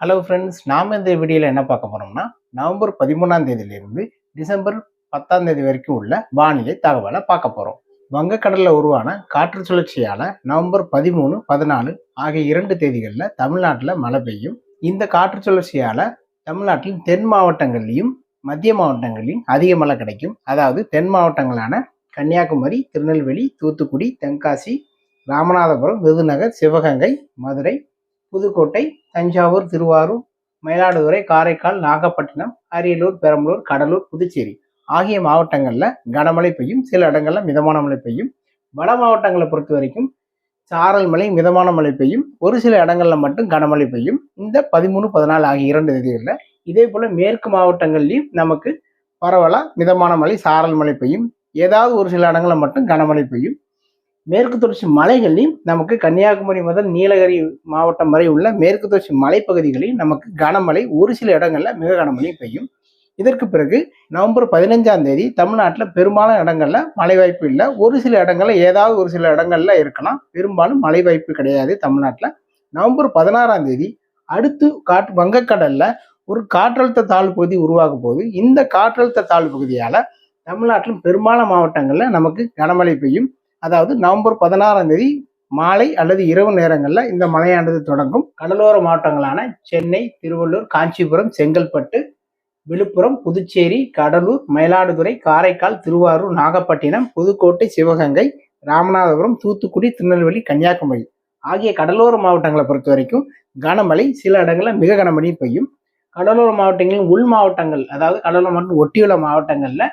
Hello friends நாம் இந்த வீடியோவில் என்ன பார்க்க போகிறோம்னா நவம்பர் பதிமூணாம் தேதியிலிருந்து டிசம்பர் பத்தாம் தேதி வரைக்கும் உள்ள வானிலை தகவலை பார்க்க போகிறோம் வங்கக்கடலில் உருவான காற்று சுழற்சியால் நவம்பர் பதிமூணு பதினாலு ஆகிய இரண்டு தேதிகளில் தமிழ்நாட்டில் மழை பெய்யும். இந்த காற்று சுழற்சியால் தமிழ்நாட்டில் தென் மாவட்டங்கள்லையும் மத்திய மாவட்டங்கள்லையும் அதிக மழை கிடைக்கும். அதாவது தென் மாவட்டங்களான கன்னியாகுமரி திருநெல்வேலி தூத்துக்குடி தென்காசி ராமநாதபுரம் விருதுநகர் சிவகங்கை மதுரை புதுக்கோட்டை தஞ்சாவூர் திருவாரூர் மயிலாடுதுறை காரைக்கால் நாகப்பட்டினம் அரியலூர் பெரம்பலூர் கடலூர் புதுச்சேரி ஆகிய மாவட்டங்களில் கனமழை பெய்யும். சில இடங்களில் மிதமான மழை பெய்யும். வட மாவட்டங்களை பொறுத்த வரைக்கும் சாரல் மழை மிதமான மழை பெய்யும். ஒரு சில இடங்களில் மட்டும் கனமழை பெய்யும். இந்த பதிமூணு பதினாலு ஆகிய இரண்டு தேதிகளில் இதே போல் மேற்கு மாவட்டங்கள்லையும் நமக்கு பரவலாக மிதமான மழை சாரல் மழை பெய்யும். ஏதாவது ஒரு சில இடங்களில் மட்டும் கனமழை பெய்யும். மேற்கு தொடர்ச்சி மலைகளிலும் நமக்கு கன்னியாகுமரி முதல் நீலகிரி மாவட்டம் வரை உள்ள மேற்கு தொடர்ச்சி மலைப்பகுதிகளில் நமக்கு கனமழை ஒரு சில இடங்களில் மிக கனமழை பெய்யும். இதற்கு பிறகு நவம்பர் பதினஞ்சாம் தேதி தமிழ்நாட்டில் பெரும்பாலான இடங்களில் மழை வாய்ப்பு இல்லை. ஒரு சில இடங்களில் ஏதாவது ஒரு சில இடங்களில் இருக்கலாம். பெரும்பாலும் மழை வாய்ப்பு கிடையாது தமிழ்நாட்டில். நவம்பர் பதினாறாம் தேதி அடுத்து காற்று வங்கக்கடலில் ஒரு காற்றழுத்த தாழ்வு பகுதி உருவாக போகுது. இந்த காற்றழுத்த தாழ்வு பகுதியால் தமிழ்நாட்டிலும் பெரும்பாலான மாவட்டங்களில் நமக்கு கனமழை பெய்யும். அதாவது நவம்பர் பதினாறாம் தேதி மாலை அல்லது இரவு நேரங்களில் இந்த மழையானது தொடங்கும். கடலோர மாவட்டங்களான சென்னை திருவள்ளூர் காஞ்சிபுரம் செங்கல்பட்டு விழுப்புரம் புதுச்சேரி கடலூர் மயிலாடுதுறை காரைக்கால் திருவாரூர் நாகப்பட்டினம் புதுக்கோட்டை சிவகங்கை ராமநாதபுரம் தூத்துக்குடி திருநெல்வேலி கன்னியாகுமரி ஆகிய கடலோர மாவட்டங்களை பொறுத்த வரைக்கும் கனமழை சில இடங்களில் மிக கனமழை பெய்யும். கடலோர மாவட்டங்களின் உள் மாவட்டங்கள் அதாவது கடலோர மாவட்டம் ஒட்டியுள்ள மாவட்டங்களில்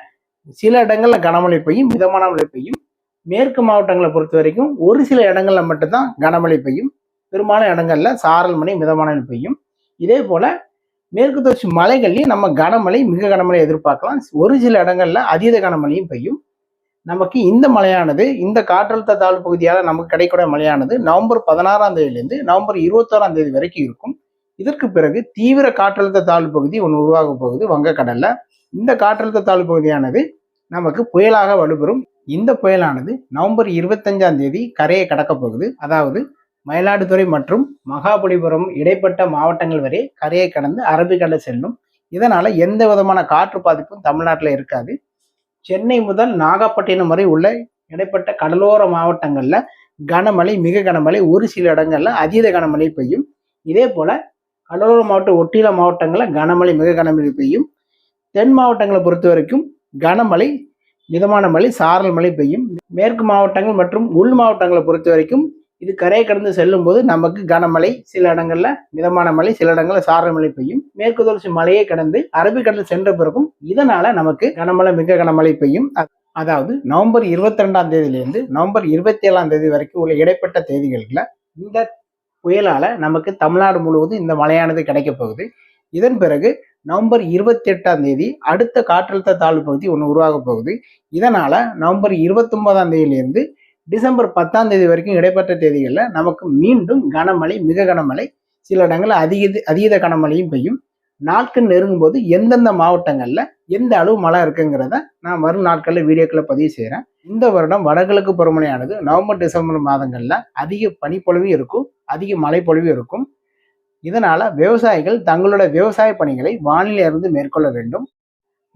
சில இடங்களில் கனமழை பெய்யும் மிதமான மழை பெய்யும். மேற்கு மாவட்டங்களை பொறுத்த வரைக்கும் ஒரு சில இடங்களில் மட்டும்தான் கனமழை பெய்யும். பெரும்பாலான இடங்களில் சாரல் மழை மிதமான பெய்யும். இதே போல் மேற்கு தொடர்ச்சி மலைகள்லையும் நம்ம கனமழை மிக கனமழை எதிர்பார்க்கலாம். ஒரு சில இடங்களில் அதீத கனமழையும் பெய்யும். நமக்கு இந்த மழையானது இந்த காற்றழுத்த தாழ்வு பகுதியால் நமக்கு கிடைக்கூடிய மழையானது நவம்பர் பதினாறாம் தேதியிலேருந்து நவம்பர் இருபத்தோராம் தேதி வரைக்கும் இருக்கும். இதற்கு பிறகு தீவிர காற்றழுத்த தாழ்வு பகுதி ஒன்று உருவாக போகுது வங்கக்கடலில். இந்த காற்றழுத்த தாழ்வு பகுதியானது நமக்கு புயலாக வலுப்பெறும். இந்த புயலானது நவம்பர் இருபத்தஞ்சாம் தேதி கரையை கடக்க போகுது. அதாவது மயிலாடுதுறை மற்றும் மகாபலிபுரம் இடைப்பட்ட மாவட்டங்கள் வரை கரையை கடந்து அரபிக்கடலை செல்லும். இதனால் எந்த விதமான காற்று பாதிப்பும் தமிழ்நாட்டில் இருக்காது. சென்னை முதல் நாகப்பட்டினம் வரை உள்ள இடைப்பட்ட கடலோர மாவட்டங்களில் கனமழை மிக கனமழை ஒரு சில இடங்கள்ல அதீத கனமழை பெய்யும். இதே போல் கடலோர மாவட்ட ஒட்டில மாவட்டங்களில் கனமழை மிக கனமழை பெய்யும். தென் மாவட்டங்களை பொறுத்த வரைக்கும் கனமழை மிதமான மழை சாரல் மழை பெய்யும். மேற்கு மாவட்டங்கள் மற்றும் உள் மாவட்டங்களை பொறுத்த வரைக்கும் இது கரையை கடந்து செல்லும் போது நமக்கு கனமழை. சில இடங்கள்ல மிதமான மழை சில இடங்கள்ல சாரல் மழை பெய்யும். மேற்கு தொடர்ச்சி மலையை கடந்து அரபிக்கடல் சென்ற பிறகும் இதனால நமக்கு கனமழை மிக கனமழை பெய்யும். அதாவது நவம்பர் இருபத்தி ரெண்டாம் தேதியிலிருந்து நவம்பர் இருபத்தி ஏழாம் தேதி வரைக்கும் உள்ள இடைப்பட்ட தேதிகளில் இந்த புயலால நமக்கு தமிழ்நாடு முழுவதும் இந்த மழையானது கிடைக்க போகுது. இதன் பிறகு நவம்பர் இருபத்தி எட்டாம் தேதி அடுத்த காற்றழுத்த தாழ்வு பகுதி ஒன்று உருவாக போகுது. இதனால நவம்பர் இருபத்தி ஒன்பதாம் தேதியிலிருந்து டிசம்பர் பத்தாம் தேதி வரைக்கும் இடைப்பட்ட தேதிகளில் நமக்கு மீண்டும் கனமழை மிக கனமழை சில இடங்களில் அதிக அதீத கனமழையும் பெய்யும். நாட்கள் நெருங்கும் போது எந்தெந்த மாவட்டங்களில் எந்த அளவு மழை இருக்குங்கிறத நான் வரும் நாட்களில் வீடியோக்களை பதிவு செய்கிறேன் இந்த வருடம் வடகிழக்கு பருவமழையானது நவம்பர் டிசம்பர் மாதங்களில் அதிக பனிப்பொழிவும் இருக்கும் அதிக மழைப்பொழிவும் இருக்கும். இதனால் விவசாயிகள் தங்களோட விவசாய பணிகளை வானிலை இருந்து மேற்கொள்ள வேண்டும்.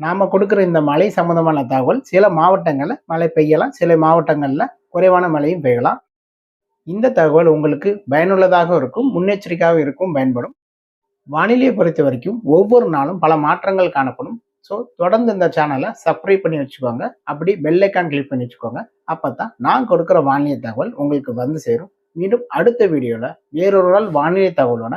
நாம் கொடுக்குற இந்த மழை சம்பந்தமான தகவல் சில மாவட்டங்களில் மழை பெய்யலாம் சில மாவட்டங்களில் குறைவான மழையும் பெய்யலாம். இந்த தகவல் உங்களுக்கு பயனுள்ளதாக இருக்கும் முன்னெச்சரிக்கையாக இருக்கும் பயன்படும். வானிலையை பொறுத்த வரைக்கும் ஒவ்வொரு நாளும் பல மாற்றங்கள் காணப்படும். ஸோ தொடர்ந்து இந்த சேனலை சப்ஸ்கிரைப் பண்ணி வச்சுக்கோங்க. அப்படி பெல்லைக்கான் கிளிக் பண்ணி வச்சுக்கோங்க. அப்போ தான் நான் கொடுக்குற வானிலை தகவல் உங்களுக்கு வந்து சேரும். மீண்டும் அடுத்த வீடியோவில் வேறொரு நாள் வானிலை தகவலோட